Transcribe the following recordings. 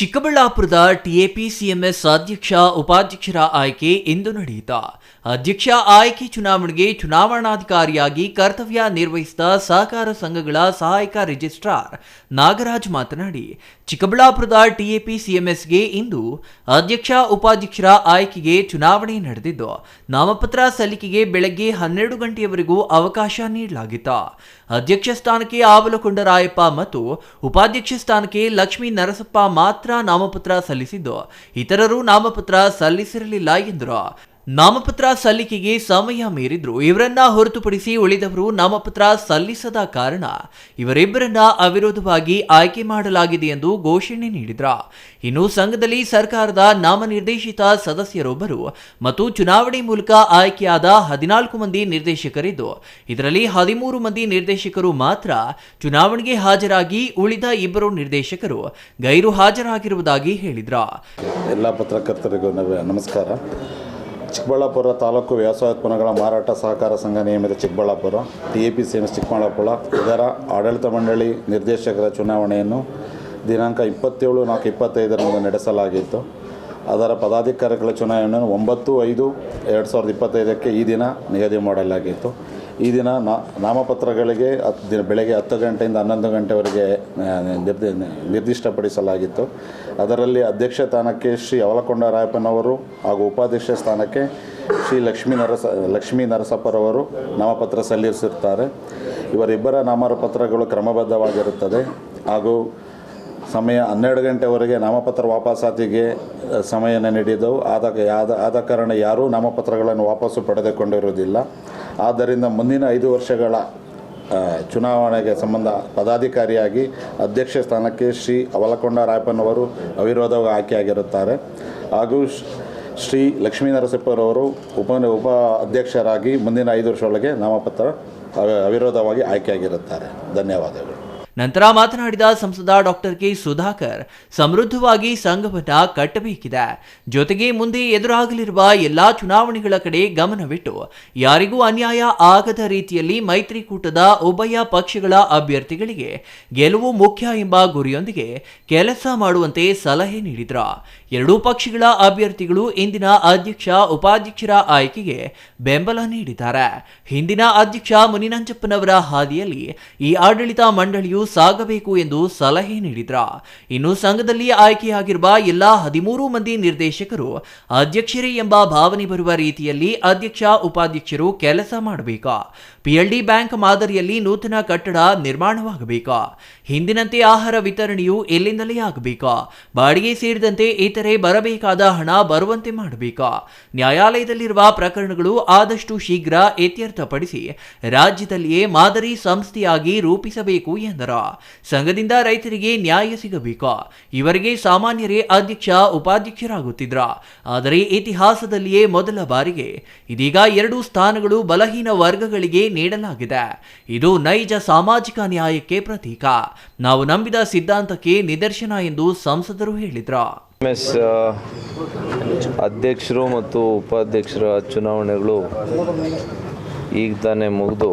ಚಿಕ್ಕಬಳ್ಳಾಪುರದ ಟಿಎಪಿಸಿಎಂಎಸ್ ಅಧ್ಯಕ್ಷ ಉಪಾಧ್ಯಕ್ಷರ ಆಯ್ಕೆ ಇಂದು ನಡೆಯಿತು. ಅಧ್ಯಕ್ಷ ಆಯ್ಕೆ ಚುನಾವಣೆಗೆ ಚುನಾವಣಾಧಿಕಾರಿಯಾಗಿ ಕರ್ತವ್ಯ ನಿರ್ವಹಿಸಿದ ಸಹಕಾರ ಸಂಘಗಳ ಸಹಾಯಕ ರಿಜಿಸ್ಟ್ರಾರ್ ನಾಗರಾಜ್ ಮಾತನಾಡಿ, ಚಿಕ್ಕಬಳ್ಳಾಪುರದ ಟಿಎಪಿಸಿಎಂಎಸ್ಗೆ ಇಂದು ಅಧ್ಯಕ್ಷ ಉಪಾಧ್ಯಕ್ಷರ ಆಯ್ಕೆಗೆ ಚುನಾವಣೆ ನಡೆದಿದ್ದು, ನಾಮಪತ್ರ ಸಲ್ಲಿಕೆಗೆ ಬೆಳಗ್ಗೆ ಹನ್ನೆರಡು ಗಂಟೆಯವರೆಗೂ ಅವಕಾಶ ನೀಡಲಾಗಿತ್ತು. ಅಧ್ಯಕ್ಷ ಸ್ಥಾನಕ್ಕೆ ಆವಲಕೊಂಡರಾಯಪ್ಪ ಮತ್ತು ಉಪಾಧ್ಯಕ್ಷ ಸ್ಥಾನಕ್ಕೆ ಲಕ್ಷ್ಮೀ ನರಸಪ್ಪ ಮಾತ್ರ ನಾಮಪತ್ರ ಸಲ್ಲಿಸಿದ್ದು, ಇತರರು ನಾಮಪತ್ರ ಸಲ್ಲಿಸಿರಲಿಲ್ಲ ಎಂದರು. ನಾಮಪತ್ರ ಸಲ್ಲಿಕೆಗೆ ಸಮಯ ಮೀರಿದ್ರು. ಇವರನ್ನ ಹೊರತುಪಡಿಸಿ ಉಳಿದವರು ನಾಮಪತ್ರ ಸಲ್ಲಿಸದ ಕಾರಣ ಇವರಿಬ್ಬರನ್ನ ಅವಿರೋಧವಾಗಿ ಆಯ್ಕೆ ಮಾಡಲಾಗಿದೆ ಎಂದು ಘೋಷಣೆ ನೀಡಿದ್ರ. ಇನ್ನು ಸಂಘದಲ್ಲಿ ಸರ್ಕಾರದ ನಾಮನಿರ್ದೇಶಿತ ಸದಸ್ಯರೊಬ್ಬರು ಮತ್ತು ಚುನಾವಣೆ ಮೂಲಕ ಆಯ್ಕೆಯಾದ ಹದಿನಾಲ್ಕು ಮಂದಿ ನಿರ್ದೇಶಕರಿದ್ದು, ಇದರಲ್ಲಿ ಹದಿಮೂರು ಮಂದಿ ನಿರ್ದೇಶಕರು ಮಾತ್ರ ಚುನಾವಣೆಗೆ ಹಾಜರಾಗಿ ಉಳಿದ ಇಬ್ಬರು ನಿರ್ದೇಶಕರು ಗೈರು ಹಾಜರಾಗಿರುವುದಾಗಿ ಹೇಳಿದ್ರ. ಎಲ್ಲ ಪತ್ರಕರ್ತರಿಗೂ ನಮಸ್ಕಾರ. ಚಿಕ್ಕಬಳ್ಳಾಪುರ ತಾಲೂಕು ವ್ಯವಸಾಯ ಉತ್ಪನ್ನಗಳ ಮಾರಾಟ ಸಹಕಾರ ಸಂಘ ನಿಯಮಿತ Chikkaballapur T A P C Chikkaballapur ಇದರ ಆಡಳಿತ ಮಂಡಳಿ ನಿರ್ದೇಶಕರ ಚುನಾವಣೆಯನ್ನು ದಿನಾಂಕ ಇಪ್ಪತ್ತೇಳು ನಾಲ್ಕು ಇಪ್ಪತ್ತೈದರಂದು ನಡೆಸಲಾಗಿತ್ತು. ಅದರ ಪದಾಧಿಕಾರಿಗಳ ಚುನಾವಣೆಯನ್ನು ಒಂಬತ್ತು ಐದು ಎರಡು ಸಾವಿರದ ಇಪ್ಪತ್ತೈದಕ್ಕೆ ಈ ದಿನ ನಿಗದಿ ಮಾಡಲಾಗಿತ್ತು. ಈ ದಿನ ನಾಮಪತ್ರಗಳಿಗೆ ಹತ್ತು ದಿನ ಬೆಳಗ್ಗೆ ಹತ್ತು ಗಂಟೆಯಿಂದ ಹನ್ನೊಂದು ಗಂಟೆವರೆಗೆ ನಿರ್ದಿ, ನಿರ್ದಿಷ್ಟಪಡಿಸಲಾಗಿತ್ತು. ಅದರಲ್ಲಿ ಅಧ್ಯಕ್ಷ ಸ್ಥಾನಕ್ಕೆ ಶ್ರೀ ಅವಲಕೊಂಡ ರಾಯಪ್ಪನವರು ಹಾಗೂ ಉಪಾಧ್ಯಕ್ಷ ಸ್ಥಾನಕ್ಕೆ ಶ್ರೀ ಲಕ್ಷ್ಮೀ ನರಸ, ಲಕ್ಷ್ಮೀ ನರಸಪ್ಪರವರು ನಾಮಪತ್ರ ಸಲ್ಲಿಸಿರ್ತಾರೆ ಇವರಿಬ್ಬರ ನಾಮಪತ್ರಗಳು ಕ್ರಮಬದ್ಧವಾಗಿರುತ್ತದೆ. ಹಾಗೂ ಸಮಯ ಹನ್ನೆರಡು ಗಂಟೆವರೆಗೆ ನಾಮಪತ್ರ ವಾಪಸಾತಿಗೆ ಸಮಯನ ನೀಡಿದವು ಆದ ಆದ ಆದ ಕಾರಣ ಯಾರೂ ನಾಮಪತ್ರಗಳನ್ನು ವಾಪಸ್ಸು ಪಡೆದುಕೊಂಡಿರುವುದಿಲ್ಲ. ಆದ್ದರಿಂದ ಮುಂದಿನ ಐದು ವರ್ಷಗಳ ಚುನಾವಣೆಗೆ ಸಂಬಂಧ ಪದಾಧಿಕಾರಿಯಾಗಿ ಅಧ್ಯಕ್ಷ ಸ್ಥಾನಕ್ಕೆ ಶ್ರೀ ಅವಲಕೊಂಡ ರಾಯಪ್ಪನವರು ಅವಿರೋಧವಾಗಿ ಆಯ್ಕೆಯಾಗಿರುತ್ತಾರೆ. ಹಾಗೂ ಶ್ರೀ ಲಕ್ಷ್ಮೀ ನರಸಿಂಹರವರು ಉಪ ಉಪ ಅಧ್ಯಕ್ಷರಾಗಿ ಮುಂದಿನ ಐದು ವರ್ಷದೊಳಗೆ ನಾಮಪತ್ರ ಅವ- ಅವಿರೋಧವಾಗಿ ಆಯ್ಕೆಯಾಗಿರುತ್ತಾರೆ. ಧನ್ಯವಾದಗಳು. ನಂತರ ಮಾತನಾಡಿದ ಸಂಸದ ಡಾಕ್ಟರ್ ಕೆ ಸುಧಾಕರ್, ಸಮೃದ್ಧವಾಗಿ ಸಂಘವನ್ನ ಕಟ್ಟಬೇಕಿದೆ. ಜೊತೆಗೆ ಮುಂದೆ ಎದುರಾಗಲಿರುವ ಎಲ್ಲಾ ಚುನಾವಣೆಗಳ ಕಡೆ ಗಮನವಿಟ್ಟು ಯಾರಿಗೂ ಅನ್ಯಾಯ ಆಗದ ರೀತಿಯಲ್ಲಿ ಮೈತ್ರಿಕೂಟದ ಉಭಯ ಪಕ್ಷಗಳ ಅಭ್ಯರ್ಥಿಗಳಿಗೆ ಗೆಲುವು ಮುಖ್ಯ ಎಂಬ ಗುರಿಯೊಂದಿಗೆ ಕೆಲಸ ಮಾಡುವಂತೆ ಸಲಹೆ ನೀಡಿದ್ರ. ಎರಡೂ ಪಕ್ಷಗಳ ಅಭ್ಯರ್ಥಿಗಳು ಇಂದಿನ ಅಧ್ಯಕ್ಷ, ಉಪಾಧ್ಯಕ್ಷರ ಆಯ್ಕೆಗೆ ಬೆಂಬಲ ನೀಡಿದ್ದಾರೆ. ಹಿಂದಿನ ಅಧ್ಯಕ್ಷ ಮುನಿನಂಜಪ್ಪನವರ ಹಾದಿಯಲ್ಲಿ ಈ ಆಡಳಿತ ಮಂಡಳಿಯು ಸಾಗಬೇಕು ಎಂದು ಸಲಹೆ ನೀಡಿದ್ರ. ಇನ್ನು ಸಂಘದಲ್ಲಿ ಆಯ್ಕೆಯಾಗಿರುವ ಎಲ್ಲಾ ಹದಿಮೂರು ಮಂದಿ ನಿರ್ದೇಶಕರು ಅಧ್ಯಕ್ಷರೇ ಎಂಬ ಭಾವನೆ ಬರುವ ರೀತಿಯಲ್ಲಿ ಅಧ್ಯಕ್ಷ, ಉಪಾಧ್ಯಕ್ಷರು ಕೆಲಸ ಮಾಡಬೇಕಾ. ಪಿಎಲ್ಡಿ ಬ್ಯಾಂಕ್ ಮಾದರಿಯಲ್ಲಿ ನೂತನ ಕಟ್ಟಡ ನಿರ್ಮಾಣವಾಗಬೇಕಾ. ಹಿಂದಿನಂತೆ ಆಹಾರ ವಿತರಣೆಯು ಎಲ್ಲಿಂದಲೇ ಆಗಬೇಕಾ. ಬಾಡಿಗೆ ಸೇರಿದಂತೆ ಇತರೆ ಬರಬೇಕಾದ ಹಣ ಬರುವಂತೆ ಮಾಡಬೇಕಾ? ನ್ಯಾಯಾಲಯದಲ್ಲಿರುವ ಪ್ರಕರಣಗಳು ಆದಷ್ಟು ಶೀಘ್ರ ಇತ್ಯರ್ಥಪಡಿಸಿ ರಾಜ್ಯದಲ್ಲಿಯೇ ಮಾದರಿ ಸಂಸ್ಥೆಯಾಗಿ ರೂಪಿಸಬೇಕು ಎಂದರು. ಸಂಘದಿಂದ ರೈತರಿಗೆ ನ್ಯಾಯ ಸಿಗಬೇಕಾ? ಇವರಿಗೆ ಸಾಮಾನ್ಯರೇ ಅಧ್ಯಕ್ಷ, ಉಪಾಧ್ಯಕ್ಷರಾಗುತ್ತಿದ್ರ. ಆದರೆ ಇತಿಹಾಸದಲ್ಲಿಯೇ ಮೊದಲ ಬಾರಿಗೆ ಇದೀಗ ಎರಡು ಸ್ಥಾನಗಳು ಬಲಹೀನ ವರ್ಗಗಳಿಗೆ ನೀಡಲಾಗಿದೆ. ಇದು ನೈಜ ಸಾಮಾಜಿಕ ನ್ಯಾಯಕ್ಕೆ ಪ್ರತೀಕ. ನಾವು ನಂಬಿದ ಸಿದ್ಧಾಂತಕ್ಕೆ ನಿದರ್ಶನ ಎಂದು ಸಂಸದರು ಹೇಳಿದ್ರ. ಎಸ್ ಅಧ್ಯಕ್ಷರು ಮತ್ತು ಉಪಾಧ್ಯಕ್ಷರ ಚುನಾವಣೆಗಳು ಈಗ ತಾನೇ ಮುಗಿದು.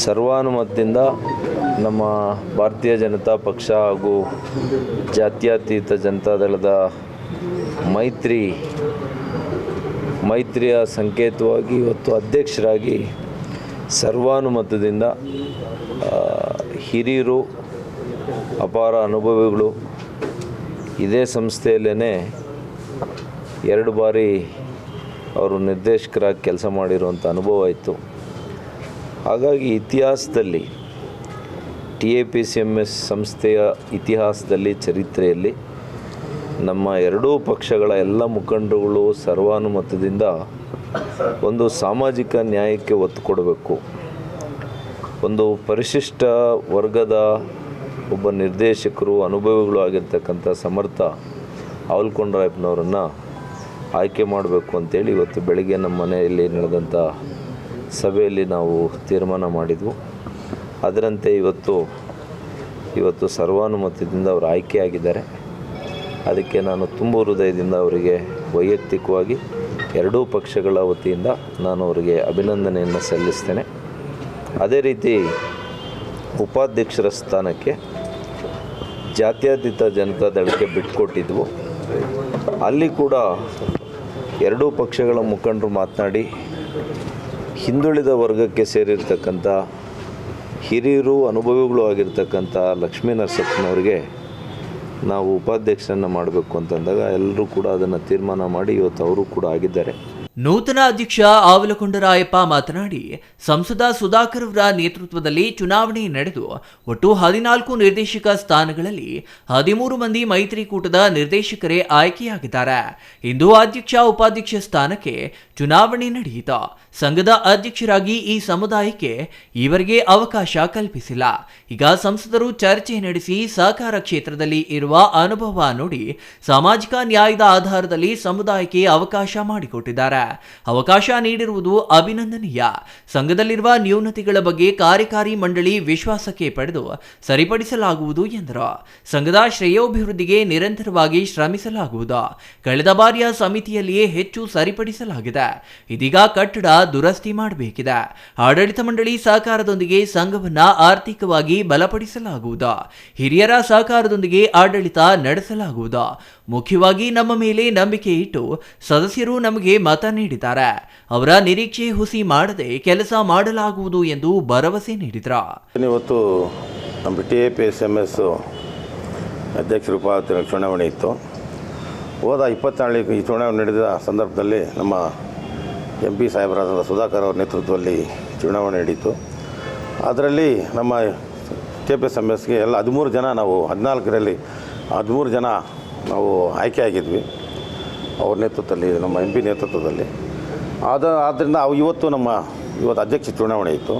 ಸರ್ವಾನುಮತದಿಂದ ನಮ್ಮ ಭಾರತೀಯ ಜನತಾ ಪಕ್ಷ ಹಾಗೂ ಜಾತ್ಯತೀತ ಜನತಾದಳದ ಮೈತ್ರಿ, ಮೈತ್ರಿಯ ಸಂಕೇತವಾಗಿ ಇವತ್ತು ಅಧ್ಯಕ್ಷರಾಗಿ ಸರ್ವಾನುಮತದಿಂದ ಹಿರಿಯರು ಅಪಾರ ಅನುಭವಿಗಳು ಇದೇ ಸಂಸ್ಥೆಯಲ್ಲೇ ಎರಡು ಬಾರಿ ಅವರು ನಿರ್ದೇಶಕರಾಗಿ ಕೆಲಸ ಮಾಡಿರುವಂಥ ಅನುಭವ ಇತ್ತು ಹಾಗಾಗಿ ಇತಿಹಾಸದಲ್ಲಿ, T A P C M S ಸಂಸ್ಥೆಯ ಇತಿಹಾಸದಲ್ಲಿ, ಚರಿತ್ರೆಯಲ್ಲಿ ನಮ್ಮ ಎರಡೂ ಪಕ್ಷಗಳ ಎಲ್ಲ ಮುಖಂಡರುಗಳು ಸರ್ವಾನುಮತದಿಂದ ಒಂದು ಸಾಮಾಜಿಕ ನ್ಯಾಯಕ್ಕೆ ಒತ್ತು ಕೊಡಬೇಕು. ಒಂದು ಪರಿಶಿಷ್ಟ ವರ್ಗದ ಒಬ್ಬ ನಿರ್ದೇಶಕರು ಅನುಭವಿಗಳು ಆಗಿರ್ತಕ್ಕಂಥ ಸಮರ್ಥ ಅವಲ್ಕೊಂಡ್ರಾಯಪ್ಪನವರನ್ನು ಆಯ್ಕೆ ಮಾಡಬೇಕು ಅಂತೇಳಿ ಇವತ್ತು ಬೆಳಗ್ಗೆ ನಮ್ಮ ಮನೆಯಲ್ಲಿ ನಡೆದಂಥ ಸಭೆಯಲ್ಲಿ ನಾವು ತೀರ್ಮಾನ ಮಾಡಿದ್ವು. ಅದರಂತೆ ಇವತ್ತು ಇವತ್ತು ಸರ್ವಾನುಮತದಿಂದ ಅವರು ಆಯ್ಕೆಯಾಗಿದ್ದಾರೆ ಅದಕ್ಕೆ ನಾನು ತುಂಬ ಹೃದಯದಿಂದ ಅವರಿಗೆ ವೈಯಕ್ತಿಕವಾಗಿ ಎರಡೂ ಪಕ್ಷಗಳ ವತಿಯಿಂದ ನಾನು ಅವರಿಗೆ ಅಭಿನಂದನೆಯನ್ನು ಸಲ್ಲಿಸ್ತೇನೆ. ಅದೇ ರೀತಿ ಉಪಾಧ್ಯಕ್ಷರ ಸ್ಥಾನಕ್ಕೆ ಜಾತ್ಯತೀತ ಜನತಾ ದಳಕ್ಕೆ ಬಿಟ್ಕೊಟ್ಟಿದ್ವು. ಅಲ್ಲಿ ಕೂಡ ಎರಡೂ ಪಕ್ಷಗಳ ಮುಖಂಡರು ಮಾತನಾಡಿ, ಹಿಂದುಳಿದ ವರ್ಗಕ್ಕೆ ಸೇರಿರ್ತಕ್ಕಂಥ ಹಿರಿಯರು, ಅನುಭವಿಗಳು ಆಗಿರ್ತಕ್ಕಂಥ ಲಕ್ಷ್ಮೀ ನರಸಪ್ಪನವ್ರಿಗೆ ನಾವು ಉಪಾಧ್ಯಕ್ಷರನ್ನು ಮಾಡಬೇಕು ಅಂತಂದಾಗ ಎಲ್ಲರೂ ಕೂಡ ಅದನ್ನು ತೀರ್ಮಾನ ಮಾಡಿ ಇವತ್ತು ಅವರು ಕೂಡ ಆಗಿದ್ದಾರೆ. ನೂತನ ಅಧ್ಯಕ್ಷ ಆವಲಕೊಂಡರಾಯಪ್ಪ ಮಾತನಾಡಿ, ಸಂಸದ ಸುಧಾಕರ್ ಅವರ ನೇತೃತ್ವದಲ್ಲಿ ಚುನಾವಣೆ ನಡೆದು, ಒಟ್ಟು ಹದಿನಾಲ್ಕು ನಿರ್ದೇಶಕ ಸ್ಥಾನಗಳಲ್ಲಿ ಹದಿಮೂರು ಮಂದಿ ಮೈತ್ರಿಕೂಟದ ನಿರ್ದೇಶಕರೇ ಆಯ್ಕೆಯಾಗಿದ್ದಾರೆ. ಇಂದು ಅಧ್ಯಕ್ಷ, ಉಪಾಧ್ಯಕ್ಷ ಸ್ಥಾನಕ್ಕೆ ಚುನಾವಣೆ ನಡೆಯಿತು. ಸಂಘದ ಅಧ್ಯಕ್ಷರಾಗಿ ಈ ಸಮುದಾಯಕ್ಕೆ ಈವರೆಗೆ ಅವಕಾಶ ಕಲ್ಪಿಸಿಲ್ಲ. ಈಗ ಸಂಸದರು ಚರ್ಚೆ ನಡೆಸಿ ಸಹಕಾರ ಕ್ಷೇತ್ರದಲ್ಲಿ ಇರುವ ಅನುಭವ ನೋಡಿ ಸಾಮಾಜಿಕ ನ್ಯಾಯದ ಆಧಾರದಲ್ಲಿ ಸಮುದಾಯಕ್ಕೆ ಅವಕಾಶ ಮಾಡಿಕೊಟ್ಟಿದ್ದಾರೆ. ಅವಕಾಶ ನೀಡಿರುವುದು ಅಭಿನಂದನೀಯ. ಸಂಘದಲ್ಲಿರುವ ನ್ಯೂನತೆಗಳ ಬಗ್ಗೆ ಕಾರ್ಯಕಾರಿ ಮಂಡಳಿ ವಿಶ್ವಾಸಕ್ಕೆ ಪಡೆದು ಸರಿಪಡಿಸಲಾಗುವುದು ಎಂದರು. ಸಂಘದ ಶ್ರೇಯೋಭಿವೃದ್ಧಿಗೆ ನಿರಂತರವಾಗಿ ಶ್ರಮಿಸಲಾಗುವುದು. ಕಳೆದ ಬಾರಿಯ ಸಮಿತಿಯಲ್ಲಿಯೇ ಹೆಚ್ಚು ಸರಿಪಡಿಸಲಾಗಿದೆ. ಇದೀಗ ಕಟ್ಟಡ ದುರಸ್ತಿ ಮಾಡಬೇಕಿದೆ. ಆಡಳಿತ ಮಂಡಳಿ ಸಹಕಾರದೊಂದಿಗೆ ಸಂಘವನ್ನು ಆರ್ಥಿಕವಾಗಿ ಬಲಪಡಿಸಲಾಗುವುದು. ಹಿರಿಯರ ಸಹಕಾರದೊಂದಿಗೆ ಆಡಳಿತ ನಡೆಸಲಾಗುವುದು. ಮುಖ್ಯವಾಗಿ ನಮ್ಮ ಮೇಲೆ ನಂಬಿಕೆ ಇಟ್ಟು ಸದಸ್ಯರು ನಮಗೆ ಮತ ನೀಡಿದ್ದಾರೆ. ಅವರ ನಿರೀಕ್ಷೆ ಹುಸಿ ಮಾಡದೆ ಕೆಲಸ ಮಾಡಲಾಗುವುದು ಎಂದು ಭರವಸೆ ನೀಡಿದರು. ಇವತ್ತು ನಮ್ಮ T A P S M S ಅಧ್ಯಕ್ಷ ಉಪಾಧ್ಯಕ್ಷರ ಚುನಾವಣೆ ಇತ್ತು. ಹೋದ ಇಪ್ಪತ್ನಾಳೆ ಈ ಚುನಾವಣೆ ನಡೆದ ಸಂದರ್ಭದಲ್ಲಿ ನಮ್ಮ ಎಂ ಪಿ ಸಾಹೇಬರಾದ ಸುಧಾಕರ್ ಅವರ ನೇತೃತ್ವದಲ್ಲಿ ಚುನಾವಣೆ ನಡೀತು. ಅದರಲ್ಲಿ ನಮ್ಮ ಕೆ ಪಿ ಎಸ್ ಎಂ ಎಸ್ಗೆ ಎಲ್ಲ ಹದಿಮೂರು ಜನ ನಾವು, ಹದಿನಾಲ್ಕರಲ್ಲಿ ಹದಿಮೂರು ಜನ ನಾವು ಆಯ್ಕೆಯಾಗಿದ್ವಿ. ಅವ್ರ ನೇತೃತ್ವದಲ್ಲಿ, ನಮ್ಮ ಎಂ ಪಿ ನೇತೃತ್ವದಲ್ಲಿ. ಆದ ಆದ್ದರಿಂದ ಅವು ಇವತ್ತು ನಮ್ಮ, ಇವತ್ತು ಅಧ್ಯಕ್ಷ ಚುನಾವಣೆ ಇತ್ತು.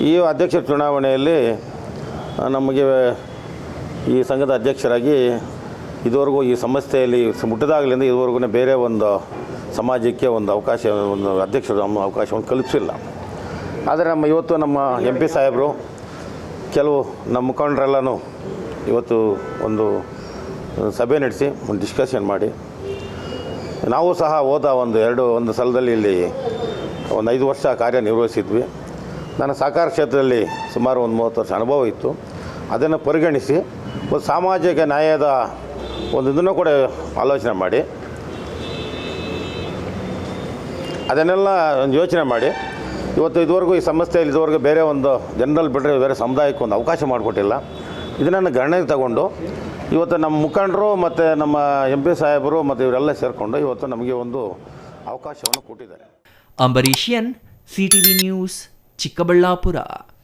ಈ ಅಧ್ಯಕ್ಷ ಚುನಾವಣೆಯಲ್ಲಿ ನಮಗೆ ಈ ಸಂಘದ ಅಧ್ಯಕ್ಷರಾಗಿ ಇದುವರೆಗೂ ಈ ಸಂಸ್ಥೆಯಲ್ಲಿ ಮುಟ್ಟದಾಗಲಿಂದ ಇದುವರೆಗೂ ಬೇರೆ ಒಂದು ಸಮಾಜಕ್ಕೆ ಒಂದು ಅವಕಾಶ, ಒಂದು ಅಧ್ಯಕ್ಷರು ಅವಕಾಶವನ್ನು ಕಲ್ಪಿಸಿಲ್ಲ. ಆದರೆ ನಮ್ಮ ಇವತ್ತು ನಮ್ಮ ಎಂ ಪಿ ಸಾಹೇಬರು, ಕೆಲವು ನಮ್ಮ ಮುಖಂಡರೆಲ್ಲನೂ ಇವತ್ತು ಒಂದು ಸಭೆ ನಡೆಸಿ, ಒಂದು ಡಿಸ್ಕಷನ್ ಮಾಡಿ. ನಾವು ಸಹ ಹೋದ ಒಂದು ಎರಡು, ಒಂದು ಸಲದಲ್ಲಿ ಇಲ್ಲಿ ಒಂದು ಐದು ವರ್ಷ ಕಾರ್ಯನಿರ್ವಹಿಸಿದ್ವಿ. ನನ್ನ ಸಹಕಾರ ಕ್ಷೇತ್ರದಲ್ಲಿ ಸುಮಾರು ಒಂದು ಮೂವತ್ತು ವರ್ಷ ಅನುಭವ ಇತ್ತು. ಅದನ್ನು ಪರಿಗಣಿಸಿ, ಒಂದು ಸಾಮಾಜಿಕ ನ್ಯಾಯದ ಒಂದು ಇದನ್ನು ಕೂಡ ಆಲೋಚನೆ ಮಾಡಿ. ಅದನ್ನೆಲ್ಲ ಒಂದು ಯೋಚನೆ ಮಾಡಿ. ಇವತ್ತು ಇದುವರೆಗೂ ಈ ಸಮಸ್ಯೆಯಲ್ಲಿ ಇದುವರೆಗೂ ಬೇರೆ ಒಂದು ಜನರಲ್ ಬಿಟ್ಟರೆ ಬೇರೆ ಸಮುದಾಯಕ್ಕೆ ಒಂದು ಅವಕಾಶ ಮಾಡಿಕೊಟ್ಟಿಲ್ಲ. ಇದನ್ನು ಗಣನೆಗೆ ತಗೊಂಡು ಇವತ್ತು ನಮ್ಮ ಮುಖಂಡರು ಮತ್ತು ನಮ್ಮ ಎಂ ಪಿ ಸಾಹೇಬರು ಮತ್ತು ಇವರೆಲ್ಲ ಸೇರಿಕೊಂಡು ಇವತ್ತು ನಮಗೆ ಒಂದು ಅವಕಾಶವನ್ನು ಕೊಟ್ಟಿದ್ದಾರೆ. ಅಂಬರೀಷಿಯನ್ ಸಿಟಿವಿ ನ್ಯೂಸ್, ಚಿಕ್ಕಬಳ್ಳಾಪುರ.